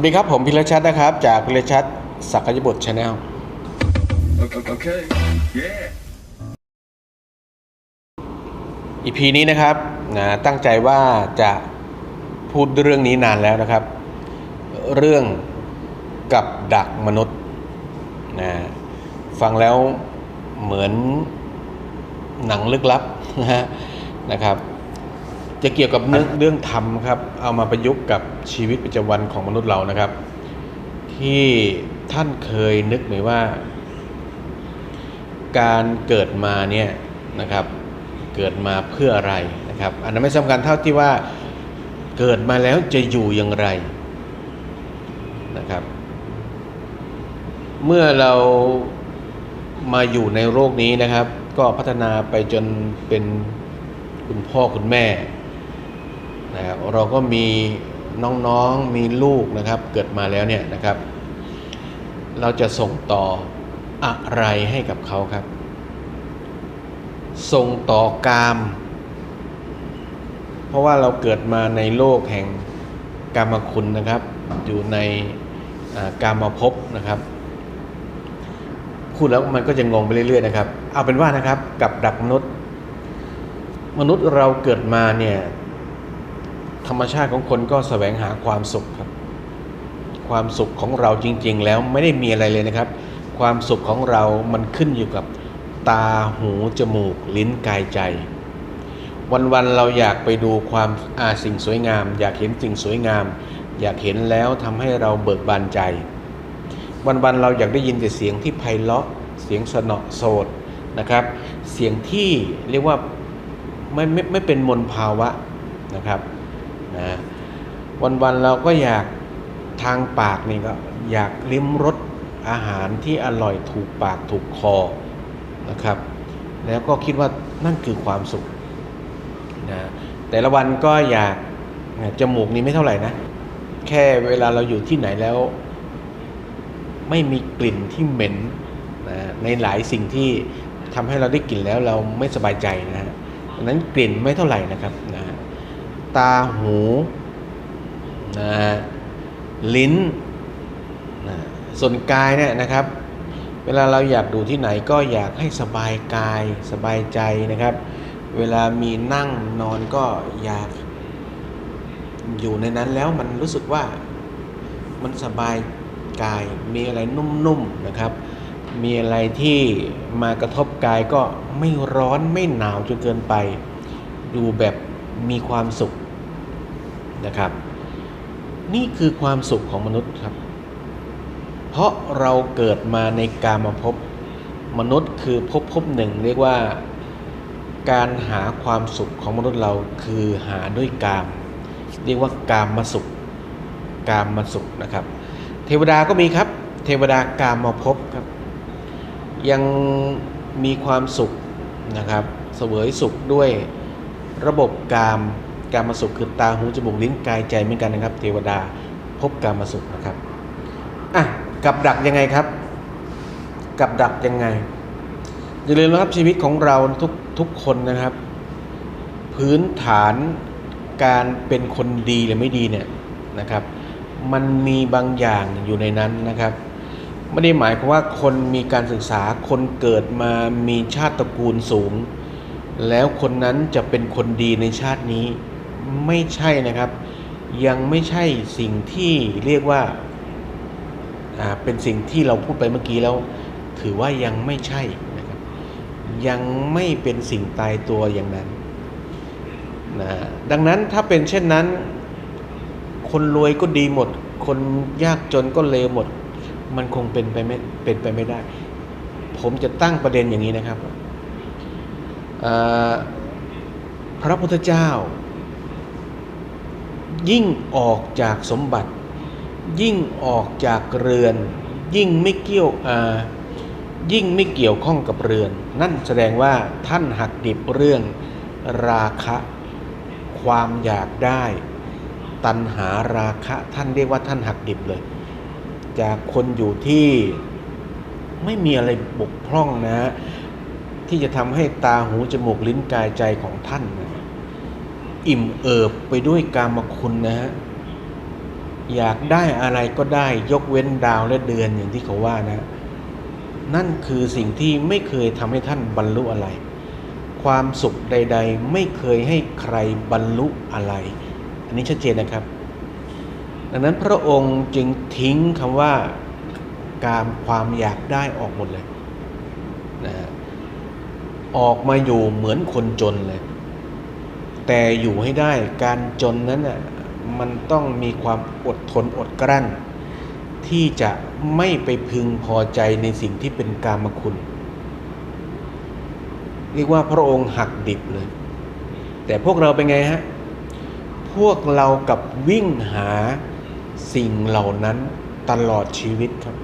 วัสดีครับ ผมพิรชัดนะครับ จากพิรชัดศักยบุตรชาแนลอีพีนี้นะครับนะตั้งใจว่าจะพูดเรื่องนี้นานแล้วนะครับ เรื่องกับดักมนุษย์นะฟังแล้วเหมือนหนังลึกลับนะฮะนะครับ จะเกี่ยวกับเรื่องเรื่องธรรมครับ เอามาประยุกต์กับชีวิตประจำวันของมนุษย์เรานะครับ ที่ท่านเคยนึกไหมว่า การเกิดมาเนี่ยนะครับ เกิดมาเพื่ออะไรนะครับ อันนั้นไม่สำคัญเท่าที่ว่าเกิดมาแล้วจะอยู่อย่างไรนะครับ เมื่อเรามาอยู่ในโลกนี้นะครับ ก็พัฒนาไปจนเป็นคุณพ่อคุณแม่ นะครับเราก็มีน้องๆมีลูกนะครับเกิดมาแล้วเนี่ยนะครับ เราจะส่งต่ออะไรให้กับเขาครับ ส่งต่อกาม เพราะว่าเราเกิดมาในโลกแห่งกามคุณนะครับ อยู่ในกามภพนะครับพูดแล้วมันก็จะงงไปเรื่อยๆนะครับ เอาเป็นว่านะครับกับดักมนุษย์ มนุษย์เราเกิดมาเนี่ย ธรรมชาติของคนก็แสวงหาความสุขครับ ความสุขของเราจริง ๆ แล้วไม่ได้มีอะไรเลยนะครับ ความสุขของเรามันขึ้นอยู่กับตาหูจมูก ลิ้นกายใจ วันๆเราอยากไปดูความอาสิ่งสวยงาม อยากเห็นสิ่งสวยงาม อยากเห็นแล้วทำให้เราเบิกบานใจ วันๆเราอยากได้ยินแต่เสียงที่ไพเราะเสียงสนอโสดนะครับ เสียงที่เรียกว่าไม่ไม่ไม่เป็นมลภาวะนะครับ นะวันๆเราก็อยากทางปากนี่ก็อยากลิ้มรสอาหารที่อร่อยถูกปากถูกคอนะครับ แล้วก็คิดว่านั่นคือความสุขนะแต่ละวันก็อยากจมูกนี้ไม่เท่าไหร่นะ แค่เวลาเราอยู่ที่ไหนแล้ว ไม่มีกลิ่นที่เหม็นนะในหลายสิ่งที่ทำให้เราได้กลิ่นแล้วเราไม่สบายใจนะฮะนั้นกลิ่นไม่เท่าไหร่นะครับ ตาหูนะลิ้นนะส่วนกายเนี่ยนะครับ เวลาเราอยากดูที่ไหนก็อยากให้สบายกายสบายใจนะครับ เวลามีนั่งนอนก็อยากอยู่ในนั้นแล้วมันรู้สึกว่ามันสบายกาย มีอะไรนุ่มๆนะครับ มีอะไรที่มากระทบกายก็ไม่ร้อนไม่หนาวจนเกินไปดูแบบ มีความสุขนะครับ นี่คือความสุขของมนุษย์ครับ เพราะเราเกิดมาในกามภพมนุษย์คือภพภพหนึ่ง เรียกว่าการหาความสุขของมนุษย์เราคือหาด้วยกาม เรียกว่ากามมาสุข กามมาสุขนะครับ เทวดาก็มีครับ เทวดากามมาภพครับ ยังมีความสุขนะครับ เสวยสุขด้วย ระบบกามกามมาสุขคือตาหูจมูกลิ้นกายใจเหมือนกันนะครับ เทวดาพบกามมาสุขนะครับอะกับดักยังไงครับ กับดักยังไงอย่าลืมนะครับชีวิตของเราทุกทุกคนนะครับ พื้นฐานการเป็นคนดีหรือไม่ดีเนี่ยนะครับ มันมีบางอย่างอยู่ในนั้นนะครับไม่ได้หมายความว่าคนมีการศึกษาคนเกิดมามีชาติตระกูลสูง แล้วคนนั้นจะเป็นคนดีในชาตินี้ไม่ใช่นะครับ ยังไม่ใช่สิ่งที่เรียกว่าอ่าเป็นสิ่งที่เราพูดไปเมื่อกี้แล้ว ถือว่ายังไม่ใช่นะครับ ยังไม่เป็นสิ่งตายตัวอย่างนั้นนะดังนั้นถ้าเป็นเช่นนั้น คนรวยก็ดีหมด คนยากจนก็เลวหมด มันคงเป็นไปไม่เป็นไปไม่ได้ ผมจะตั้งประเด็นอย่างนี้นะครับ พระพุทธเจ้า ยิ่งออกจากสมบัติ ยิ่งออกจากเรือน ยิ่งไม่เกี่ยวยิ่งไม่เกี่ยวข้องกับเรือน นั่นแสดงว่าท่านหักดิบเรื่องราคะความอยากได้ ตัณหาราคะท่านเรียกว่าท่านหักดิบเลย จากคนอยู่ที่ไม่มีอะไรบกพร่องนะฮะ ที่จะทำให้ตาหูจมูกลิ้นกายใจของท่านนะอิ่มเอิบไปด้วยกามคุณนะฮะอยากได้อะไรก็ได้ยกเว้นดาวและเดือนอย่างที่เขาว่านะ นั่นคือสิ่งที่ไม่เคยทำให้ท่านบรรลุอะไร ความสุขใด ๆ ไม่เคยให้ใครบรรลุอะไร อันนี้ชัดเจนนะครับ ดังนั้นพระองค์จึงทิ้งคำว่าการความอยากได้ออกหมดเลยนะฮะ ออกมาอยู่เหมือนคนจนเลย แต่อยู่ให้ได้การจนนั้นน่ะมันต้องมีความอดทนอดกลั้น ที่จะไม่ไปพึงพอใจในสิ่งที่เป็นกามคุณ เรียกว่าพระองค์หักดิบเลย แต่พวกเราเป็นไงฮะ พวกเรากับวิ่งหาสิ่งเหล่านั้นตลอดชีวิตครับ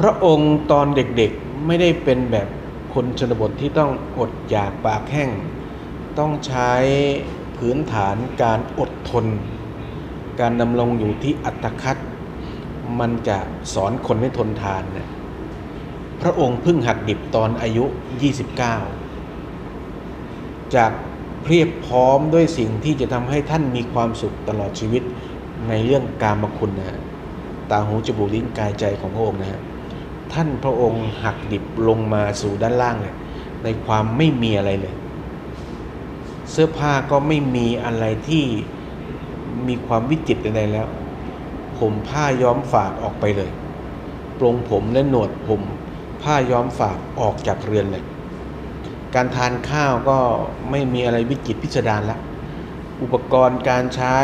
พระองค์ตอนเด็กๆไม่ได้เป็นแบบคนชนบทที่ต้องอดอยากปากแห้ง ต้องใช้พื้นฐานการอดทน การดำรงอยู่ที่อัตคัดมันจะสอนคนให้ทนทานเนี่ยพระองค์พิ่งหักดิบตอนอายุ 29 จากเพียบพร้อมด้วยสิ่งที่จะทำให้ท่านมีความสุขตลอดชีวิตในเรื่องการมคุณนะฮะตาหูจมูกลิ้นกายใจของพระองค์นะฮะ ท่านพระองค์หักดิบลงมาสู่ด้านล่างเลยในความไม่มีอะไรเลย เสื้อผ้าก็ไม่มีอะไรที่มีความวิจิตรใดๆแล้ว ผมผ้าย้อมฝาดออกไปเลยปลงผมและหนวดผมผ้าย้อมฝาดออกจากเรือนเลย การทานข้าวก็ไม่มีอะไรวิจิตพิสดารละ อุปกรณ์การใช้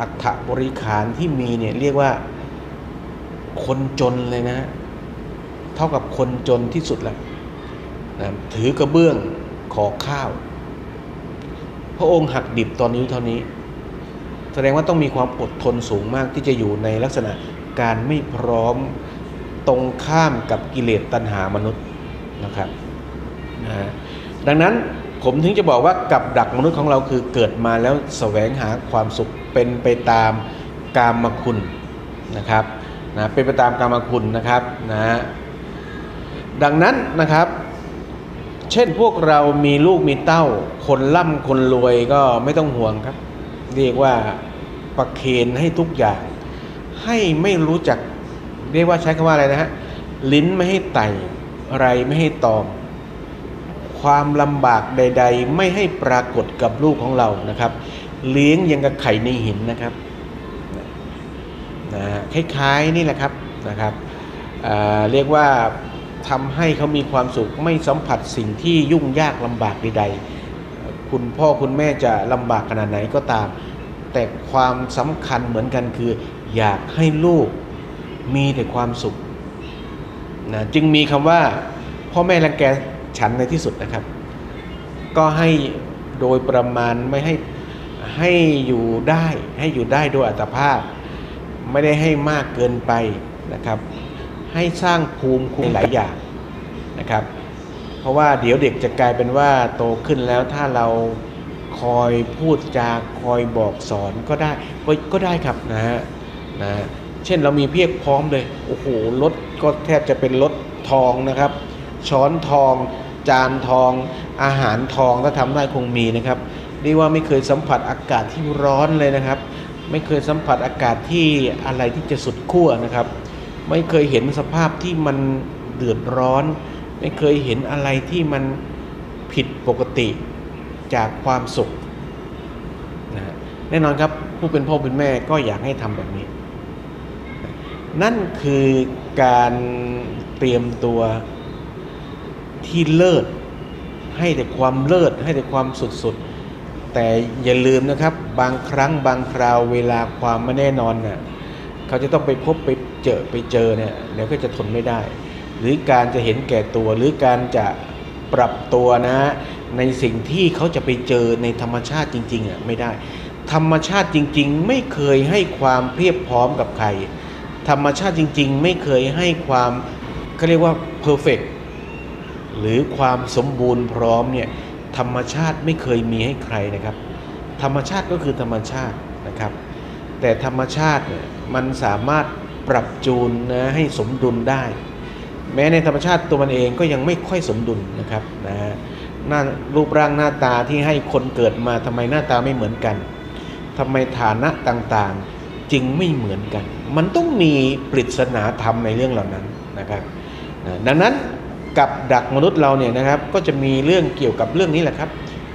อัฐบริขารที่มีเนี่ยเรียกว่าคนจนเลยนะ เท่ากับคนจนที่สุดแล้วนะถือกระเบื้องขอข้าว พระองค์หักดิบตอนอายุเท่านี้ แสดงว่าต้องมีความอดทนสูงมากที่จะอยู่ในลักษณะการไม่พร้อมตรงข้ามกับกิเลสตัณหามนุษย์นะครับนะดังนั้นผมถึงจะบอกว่ากับดักมนุษย์ของเราคือเกิดมาแล้วแสวงหาความสุขเป็นไปตามกามคุณนะครับนะเป็นไปตามกามคุณนะครับนะ ดังนั้นนะครับ เช่นพวกเรามีลูกมีเต้า คนร่ำคนรวยก็ไม่ต้องห่วงครับ เรียกว่าประเคนให้ทุกอย่าง ให้ไม่รู้จัก เรียกว่าใช้คำว่าอะไรนะฮะลิ้นไม่ให้ไต่ไรไม่ให้ตอม ความลำบากใด ๆ ไม่ให้ปรากฏกับลูกของเรานะครับ เลี้ยงยังกับไข่ในหินนะครับนะคล้ายๆนี่แหละครับนะครับอ่าเรียกว่า ทำให้เขามีความสุขไม่สัมผัสสิ่งที่ยุ่งยากลำบากใดๆคุณพ่อคุณแม่จะลำบากขนาดไหนก็ตาม แต่ความสำคัญเหมือนกันคือ อยากให้ลูกมีแต่ความสุขนะจึงมีคำว่า พ่อแม่รังแกฉันในที่สุดนะครับ ก็ให้โดยประมาณไม่ให้ให้อยู่ได้ให้อยู่ได้โดยอัตภาพ ไม่ได้ให้มากเกินไปนะครับ ให้สร้างภูมิคุ้มหลายอย่างนะครับ เพราะว่าเดี๋ยวเด็กจะกลายเป็นว่าโตขึ้นแล้วถ้าเราคอยพูดจาคอยบอกสอนก็ได้ก็ได้ครับนะฮะนะฮะเช่นเรามีเพียบพร้อมเลยโอ้โหรถก็แทบจะเป็นรถทองนะครับ ช้อนทอง จานทอง อาหารทองถ้าทำได้คงมีนะครับเรียกว่าไม่เคยสัมผัสอากาศที่ร้อนเลยนะครับ ไม่เคยสัมผัสอากาศที่อะไรที่จะสุดขั้วนะครับ ไม่เคยเห็นสภาพที่มันเดือดร้อน ไม่เคยเห็นอะไรที่มันผิดปกติจากความสุขนะแน่นอนครับผู้เป็นพ่อเป็นแม่ก็อยากให้ทำแบบนี้ นั่นคือการเตรียมตัวที่เลิศให้แต่ความเลิศให้แต่ความสุดๆ แต่อย่าลืมนะครับบางครั้งบางคราวเวลาความไม่แน่นอนน่ะ เขาจะต้องไปพบไปเจอไปเจอเนี่ยเดี๋ยวก็จะทนไม่ได้ หรือการจะเห็นแก่ตัวหรือการจะปรับตัวนะในสิ่งที่เขาจะไปเจอในธรรมชาติจริงๆอะไม่ได้ ธรรมชาติจริง ๆ ไม่เคยให้ความเพียบพร้อมกับใคร ธรรมชาติจริง ๆ ไม่เคยให้ความเขาเรียกว่าเพอร์เฟกหรือความสมบูรณ์พร้อมเนี่ยธรรมชาติไม่เคยมีให้ใครนะครับ ธรรมชาติก็คือธรรมชาตินะครับ แต่ธรรมชาติเนี่ย มันสามารถปรับจูนนะให้สมดุลได้ แม้ในธรรมชาติตัวมันเองก็ยังไม่ค่อยสมดุลนะครับนะหน้ารูปร่างหน้าตาที่ให้คนเกิดมาทำไมหน้าตาไม่เหมือนกันทำไมฐานะต่างๆจึงไม่เหมือนกัน มันต้องมีปริศนาธรรมในเรื่องเหล่านั้นนะครับนะดังนั้นกับดักมนุษย์เราเนี่ยนะครับก็จะมีเรื่องเกี่ยวกับเรื่องนี้แหละครับ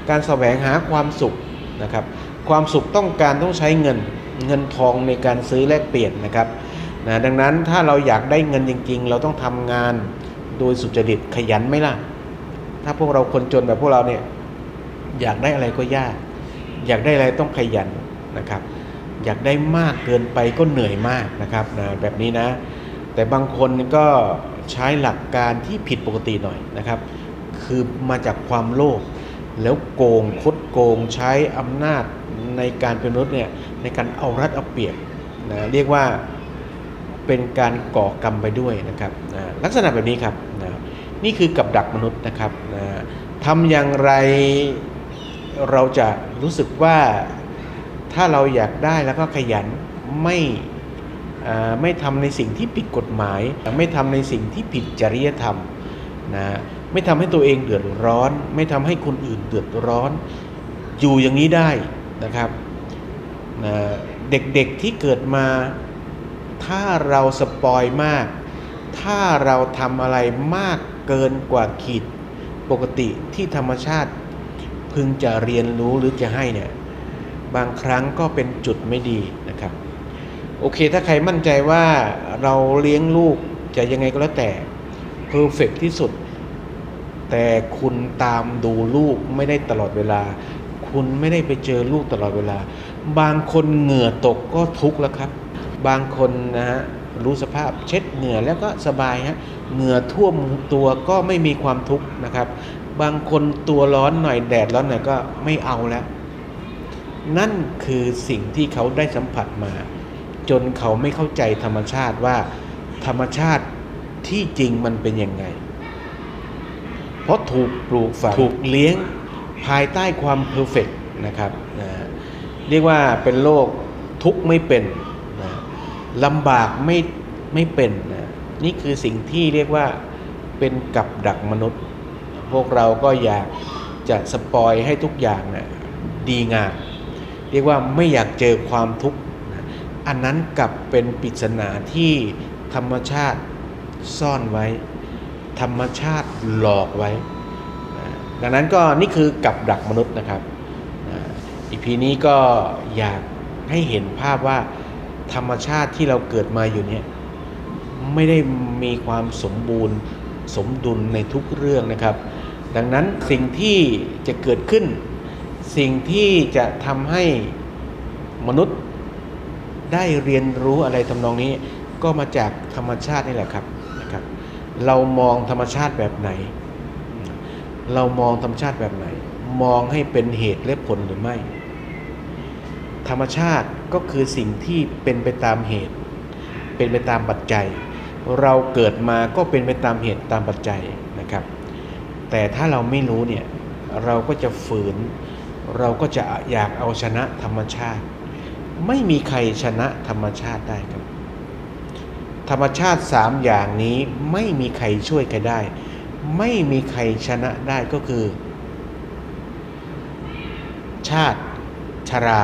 การแสวงหาความสุขนะครับ ความสุขต้องการต้องใช้เงิน เงินทองในการซื้อแลกเปลี่ยนนะครับนะดังนั้นถ้าเราอยากได้เงินจริง ๆ เราต้องทำงานโดยสุจริตขยันไหมล่ะ ถ้าพวกเราคนจนแบบพวกเราเนี่ยอยากได้อะไรก็ยาก อยากได้อะไรต้องขยันนะครับ อยากได้มากเกินไปก็เหนื่อยมากนะครับนะแบบนี้นะ แต่บางคนก็ใช้หลักการที่ผิดปกติหน่อยนะครับ คือมาจากความโลภแล้วโกงคดโกงใช้อำนาจ ในการเป็นมนุษย์เนี่ยในการเอารัดเอาเปรียบนะเรียกว่าเป็นการก่อกรรมไปด้วยนะครับนะลักษณะแบบนี้ครับนะนี่คือกับดักมนุษย์นะครับนะทำอย่างไรเราจะรู้สึกว่าถ้าเราอยากได้แล้วก็ขยันไม่ไม่ทำในสิ่งที่ผิดกฎหมาย ไม่ทำในสิ่งที่ผิดจริยธรรมนะไม่ทำให้ตัวเองเดือดร้อน ไม่ทำให้คนอื่นเดือดร้อน อยู่อย่างนี้ได้ นะครับนะเด็กๆที่เกิดมา ถ้าเราสปอยมาก ถ้าเราทำอะไรมากเกินกว่าขีดปกติที่ธรรมชาติพึงจะเรียนรู้หรือจะให้เนี่ยบางครั้งก็เป็นจุดไม่ดีนะครับ โอเคถ้าใครมั่นใจว่าเราเลี้ยงลูกจะยังไงก็แล้วแต่เพอร์เฟกที่สุด แต่คุณตามดูลูกไม่ได้ตลอดเวลา คุณไม่ได้ไปเจอลูกตลอดเวลา บางคนเหงื่อตกก็ทุกข์แล้วครับ บางคนนะฮะรู้สภาพเช็ดเหงื่อแล้วก็สบายฮะเหงื่อท่วมตัวก็ไม่มีความทุกข์นะครับ บางคนตัวร้อนหน่อยแดดร้อนหน่อยก็ไม่เอาแล้ว นั่นคือสิ่งที่เขาได้สัมผัสมา จนเขาไม่เข้าใจธรรมชาติว่า ธรรมชาติที่จริงมันเป็นยังไง เพราะถูกปลูกฝังถูกเลี้ยง ภายใต้ความเพอร์เฟกนะครับนะเรียกว่าเป็นโรคทุกข์ไม่เป็นนะลำบากไม่ไม่เป็นนะนี่คือสิ่งที่เรียกว่าเป็นกับดักมนุษย์ พวกเราก็อยากจะสปอยให้ทุกอย่างนะดีงามเรียกว่าไม่อยากเจอความทุกข์นะอันนั้นกลับเป็นปริศนาที่ธรรมชาติซ่อนไว้ ธรรมชาติหลอกไว้ ดังนั้นก็นี่คือกับดักมนุษย์นะครับอีพีนี้ก็อยากให้เห็นภาพว่าธรรมชาติที่เราเกิดมาอยู่เนี่ยไม่ได้มีความสมบูรณ์สมดุลในทุกเรื่องนะครับ ดังนั้นสิ่งที่จะเกิดขึ้น สิ่งที่จะทำให้มนุษย์ได้เรียนรู้อะไรทำนองนี้ ก็มาจากธรรมชาตินี่แหละครับนะครับ เรามองธรรมชาติแบบไหน เรามองธรรมชาติแบบไหน มองให้เป็นเหตุและผลหรือไม่ ธรรมชาติก็คือสิ่งที่เป็นไปตามเหตุ เป็นไปตามปัจจัย เราเกิดมาก็เป็นไปตามเหตุตามปัจจัยนะครับ แต่ถ้าเราไม่รู้เนี่ยเราก็จะฝืน เราก็จะอยากเอาชนะธรรมชาติ ไม่มีใครชนะธรรมชาติได้ครับ ธรรมชาติสามอย่างนี้ไม่มีใครช่วยใครได้ ไม่มีใครชนะได้ก็คือ ชาติชรา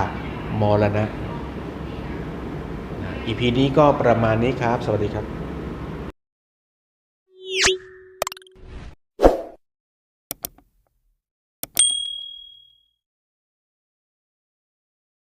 มรณะ อีพีนี้ก็ประมาณนี้ครับ สวัสดีครับ